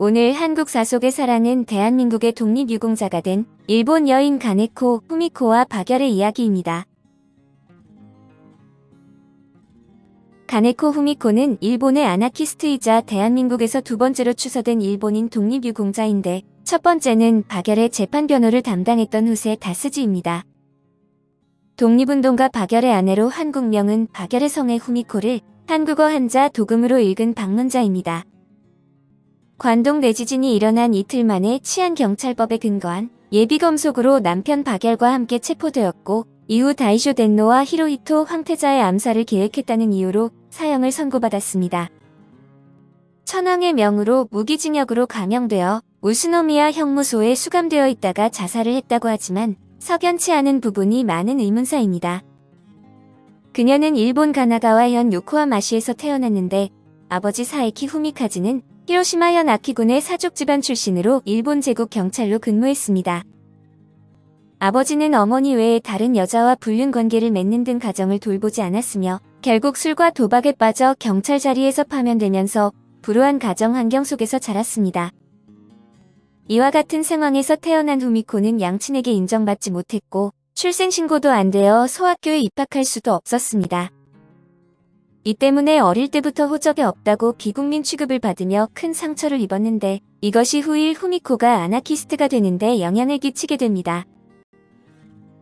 오늘 한국 사속의 사랑은 대한민국의 독립유공자가 된 일본 여인 가네코 후미코와 박열의 이야기입니다. 가네코 후미코는 일본의 아나키스트이자 대한민국에서 두 번째로 추서된 일본인 독립유공자인데 첫 번째는 박열의 재판 변호를 담당했던 후세 다스지입니다. 독립운동가 박열의 아내로 한국명은 박열의 성의 후미코를 한국어 한자 도금으로 읽은 방문자입니다. 관동 내지진이 일어난 이틀 만에 치안경찰법에 근거한 예비검속으로 남편 박열과 함께 체포되었고 이후 다이쇼 덴노와 히로히토 황태자의 암살을 계획했다는 이유로 사형을 선고받았습니다. 천황의 명으로 무기징역으로 감형되어 우스노미야 형무소에 수감되어 있다가 자살을 했다고 하지만 석연치 않은 부분이 많은 의문사입니다. 그녀는 일본 가나가와 현 요코하마시에서 태어났는데 아버지 사에키 후미카즈는 히로시마현 아키군의 사족 집안 출신으로 일본 제국 경찰로 근무했습니다. 아버지는 어머니 외에 다른 여자와 불륜 관계를 맺는 등 가정을 돌보지 않았으며 결국 술과 도박에 빠져 경찰 자리에서 파면되면서 불우한 가정 환경 속에서 자랐습니다. 이와 같은 상황에서 태어난 후미코는 양친에게 인정받지 못했고 출생신고도 안 되어 소학교에 입학할 수도 없었습니다. 이 때문에 어릴 때부터 호적이 없다고 비국민 취급을 받으며 큰 상처를 입었는데 이것이 후일 후미코가 아나키스트가 되는데 영향을 끼치게 됩니다.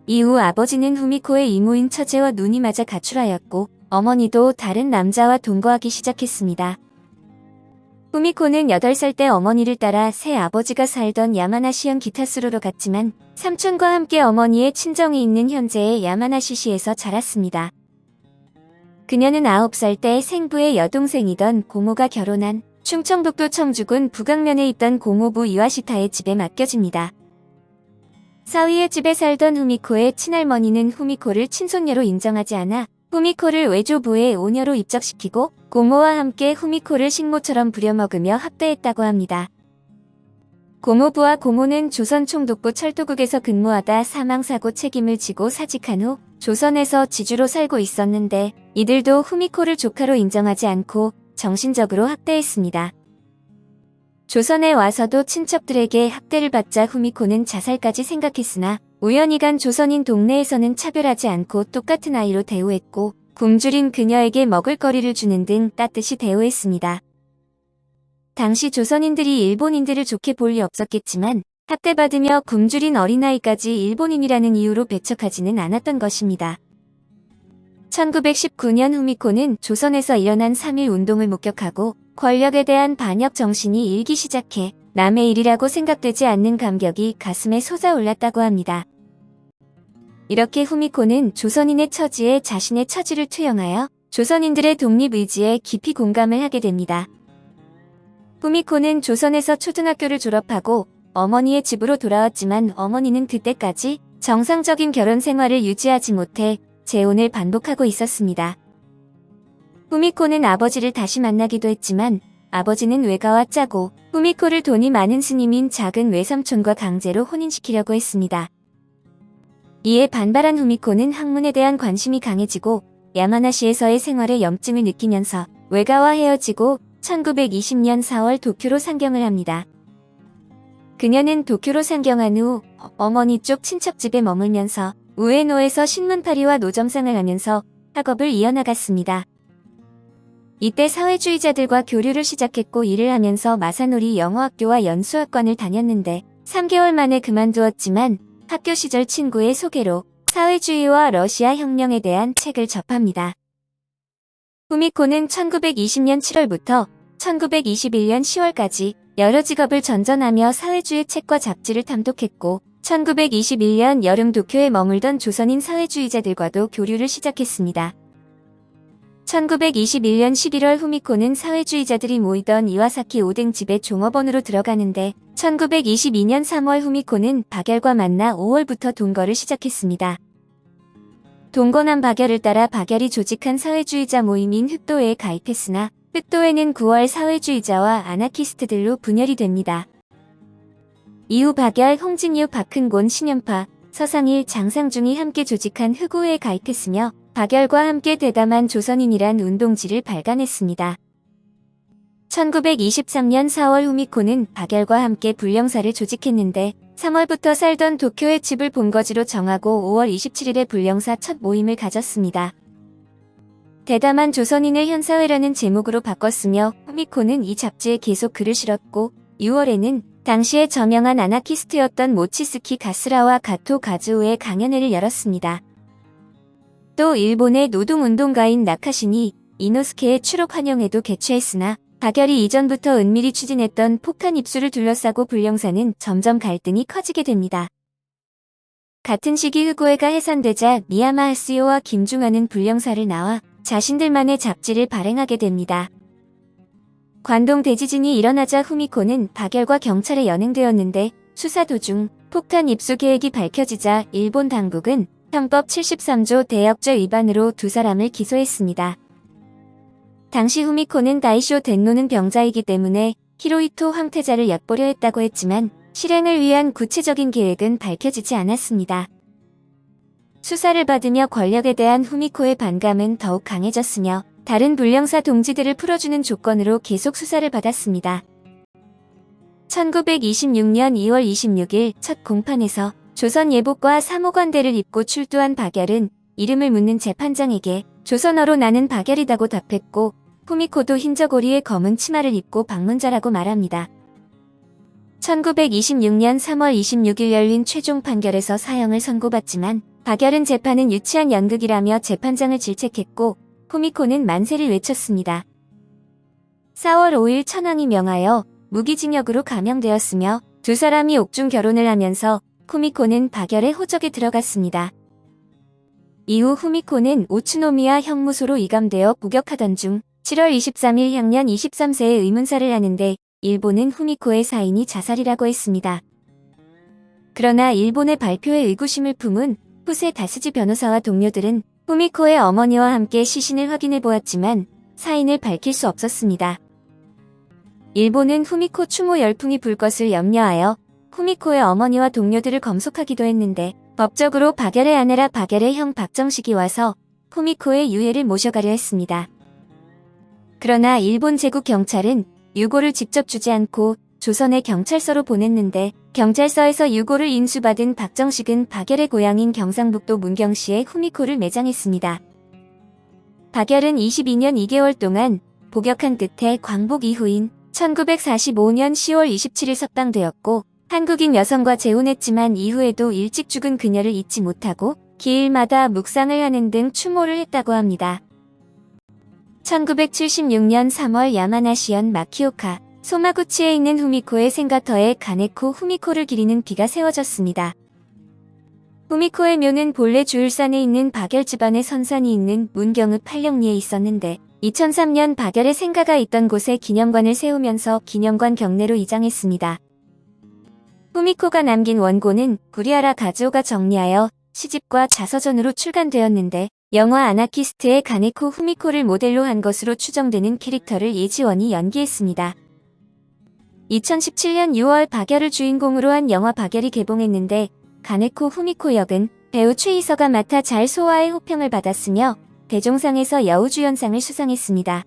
이후 아버지는 후미코의 이모인 처제와 눈이 맞아 가출하였고 어머니도 다른 남자와 동거하기 시작했습니다. 후미코는 8살 때 어머니를 따라 새 아버지가 살던 야마나시현 기타스로로 갔지만 삼촌과 함께 어머니의 친정이 있는 현재의 야마나시시에서 자랐습니다. 그녀는 9살 때 생부의 여동생이던 고모가 결혼한 충청북도 청주군 북악면에 있던 고모부 이와시타의 집에 맡겨집니다. 사위의 집에 살던 후미코의 친할머니는 후미코를 친손녀로 인정하지 않아 후미코를 외조부의 오녀로 입적시키고 고모와 함께 후미코를 식모처럼 부려먹으며 학대했다고 합니다. 고모부와 고모는 조선 총독부 철도국에서 근무하다 사망사고 책임을 지고 사직한 후 조선에서 지주로 살고 있었는데 이들도 후미코를 조카로 인정하지 않고 정신적으로 학대했습니다. 조선에 와서도 친척들에게 학대를 받자 후미코는 자살까지 생각했으나 우연히 간 조선인 동네에서는 차별하지 않고 똑같은 아이로 대우했고 굶주린 그녀에게 먹을거리를 주는 등 따뜻이 대우했습니다. 당시 조선인들이 일본인들을 좋게 볼 리 없었겠지만 학대받으며 굶주린 어린아이까지 일본인이라는 이유로 배척하지는 않았던 것입니다. 1919년 후미코는 조선에서 일어난 3.1 운동을 목격하고 권력에 대한 반역 정신이 일기 시작해 남의 일이라고 생각되지 않는 감격이 가슴에 솟아올랐다고 합니다. 이렇게 후미코는 조선인의 처지에 자신의 처지를 투영하여 조선인들의 독립의지에 깊이 공감을 하게 됩니다. 후미코는 조선에서 초등학교를 졸업하고 어머니의 집으로 돌아왔지만 어머니는 그때까지 정상적인 결혼 생활을 유지하지 못해 재혼을 반복하고 있었습니다. 후미코는 아버지를 다시 만나기도 했지만 아버지는 외가와 짜고 후미코를 돈이 많은 스님인 작은 외삼촌과 강제로 혼인시키려고 했습니다. 이에 반발한 후미코는 학문에 대한 관심이 강해지고 야마나시에서의 생활에 염증을 느끼면서 외가와 헤어지고 1920년 4월 도쿄로 상경을 합니다. 그녀는 도쿄로 상경한 후 어머니 쪽 친척집에 머물면서 우에노에서 신문파리와 노점상을 하면서 학업을 이어나갔습니다. 이때 사회주의자들과 교류를 시작했고 일을 하면서 마사노리 영어학교와 연수학관을 다녔는데 3개월 만에 그만두었지만 학교 시절 친구의 소개로 사회주의와 러시아 혁명에 대한 책을 접합니다. 후미코는 1920년 7월부터 1921년 10월까지 여러 직업을 전전하며 사회주의 책과 잡지를 탐독했고 1921년 여름 도쿄에 머물던 조선인 사회주의자들과도 교류를 시작했습니다. 1921년 11월 후미코는 사회주의자들이 모이던 이와사키 오뎅집에 종업원으로 들어가는데 1922년 3월 후미코는 박열과 만나 5월부터 동거를 시작했습니다. 동거남 박열을 따라 박열이 조직한 사회주의자 모임인 흑도회에 가입했으나 흑도회는 9월 사회주의자와 아나키스트들로 분열이 됩니다. 이후 박열, 홍진유, 박흥곤, 신연파, 서상일, 장상중이 함께 조직한 흑우회에 가입했으며 박열과 함께 대담한 조선인이란 운동지를 발간했습니다. 1923년 4월 후미코는 박열과 함께 불령사를 조직했는데 3월부터 살던 도쿄의 집을 본거지로 정하고 5월 27일에 불령사 첫 모임을 가졌습니다. 대담한 조선인을 현사회라는 제목으로 바꿨으며 후미코는 이 잡지에 계속 글을 실었고 6월에는 당시에 저명한 아나키스트였던 모치스키 가스라와 가토 가즈오의 강연회를 열었습니다. 또 일본의 노동운동가인 나카신이 이노스케의 추록 환영회도 개최했으나 박열이 이전부터 은밀히 추진했던 폭탄 입수를 둘러싸고 불령사는 점점 갈등이 커지게 됩니다. 같은 시기 흑오해가 해산되자 미야마 하스요와 김중환은 불령사를 나와 자신들만의 잡지를 발행하게 됩니다. 관동 대지진이 일어나자 후미코는 박열과 경찰에 연행되었는데 수사 도중 폭탄 입수 계획이 밝혀지자 일본 당국은 형법 73조 대역죄 위반으로 두 사람을 기소했습니다. 당시 후미코는 다이쇼 덴노는 병자이기 때문에 히로이토 황태자를 엿보려 했다고 했지만 실행을 위한 구체적인 계획은 밝혀지지 않았습니다. 수사를 받으며 권력에 대한 후미코의 반감은 더욱 강해졌으며 다른 불령사 동지들을 풀어주는 조건으로 계속 수사를 받았습니다. 1926년 2월 26일 첫 공판에서 조선 예복과 사모관대를 입고 출두한 박열은 이름을 묻는 재판장에게 조선어로 나는 박열이다고 답했고 후미코도 흰저고리에 검은 치마를 입고 방문자라고 말합니다. 1926년 3월 26일 열린 최종 판결에서 사형을 선고받지만 박열은 재판은 유치한 연극이라며 재판장을 질책했고 후미코는 만세를 외쳤습니다. 4월 5일 천황이 명하여 무기징역으로 감형되었으며 두 사람이 옥중 결혼을 하면서 후미코는 박열의 호적에 들어갔습니다. 이후 후미코는 오츠노미야 형무소로 이감되어 복역하던 중 7월 23일 향년 23세의 의문사를 하는데 일본은 후미코의 사인이 자살이라고 했습니다. 그러나 일본의 발표에 의구심을 품은 후세 다스지 변호사와 동료들은 후미코의 어머니와 함께 시신을 확인해 보았지만 사인을 밝힐 수 없었습니다. 일본은 후미코 추모 열풍이 불 것을 염려하여 후미코의 어머니와 동료들을 검속하기도 했는데 법적으로 박열의 아내라 박열의 형 박정식이 와서 후미코의 유해를 모셔가려 했습니다. 그러나 일본 제국 경찰은 유고를 직접 주지 않고 조선의 경찰서로 보냈는데 경찰서에서 유고를 인수받은 박정식은 박열의 고향인 경상북도 문경시에 후미코를 매장했습니다. 박열은 22년 2개월 동안 복역한 끝에 광복 이후인 1945년 10월 27일 석방되었고 한국인 여성과 재혼했지만 이후에도 일찍 죽은 그녀를 잊지 못하고 기일마다 묵상을 하는 등 추모를 했다고 합니다. 1976년 3월 야마나시현 마키오카 소마구치에 있는 후미코의 생가터에 가네코 후미코를 기리는 비가 세워졌습니다. 후미코의 묘는 본래 주울산에 있는 박열 집안의 선산이 있는 문경읍 팔령리에 있었는데 2003년 박열의 생가가 있던 곳에 기념관을 세우면서 기념관 경내로 이장했습니다. 후미코가 남긴 원고는 구리아라 가즈오가 정리하여 시집과 자서전으로 출간되었는데 영화 아나키스트의 가네코 후미코를 모델로 한 것으로 추정되는 캐릭터를 예지원이 연기했습니다. 2017년 6월 박열을 주인공으로 한 영화 박열이 개봉했는데 가네코 후미코 역은 배우 최이서가 맡아 잘 소화의 호평을 받았으며 대종상에서 여우주연상을 수상했습니다.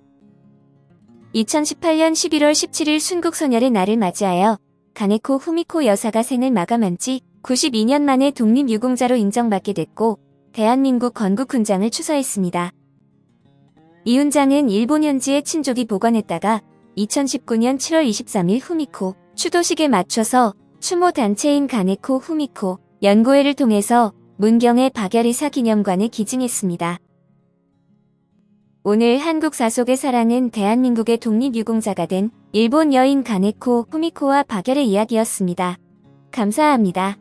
2018년 11월 17일 순국선열의 날을 맞이하여 가네코 후미코 여사가 생을 마감한 지 92년 만에 독립유공자로 인정받게 됐고 대한민국 건국훈장을 추서했습니다. 이 훈장은 일본 현지의 친족이 보관했다가 2019년 7월 23일 후미코 추도식에 맞춰서 추모 단체인 가네코 후미코 연구회를 통해서 문경의 박열의사 기념관에 기증했습니다. 오늘 한국 사속의 사랑은 대한민국의 독립유공자가 된 일본 여인 가네코 후미코와 박열의 이야기였습니다. 감사합니다.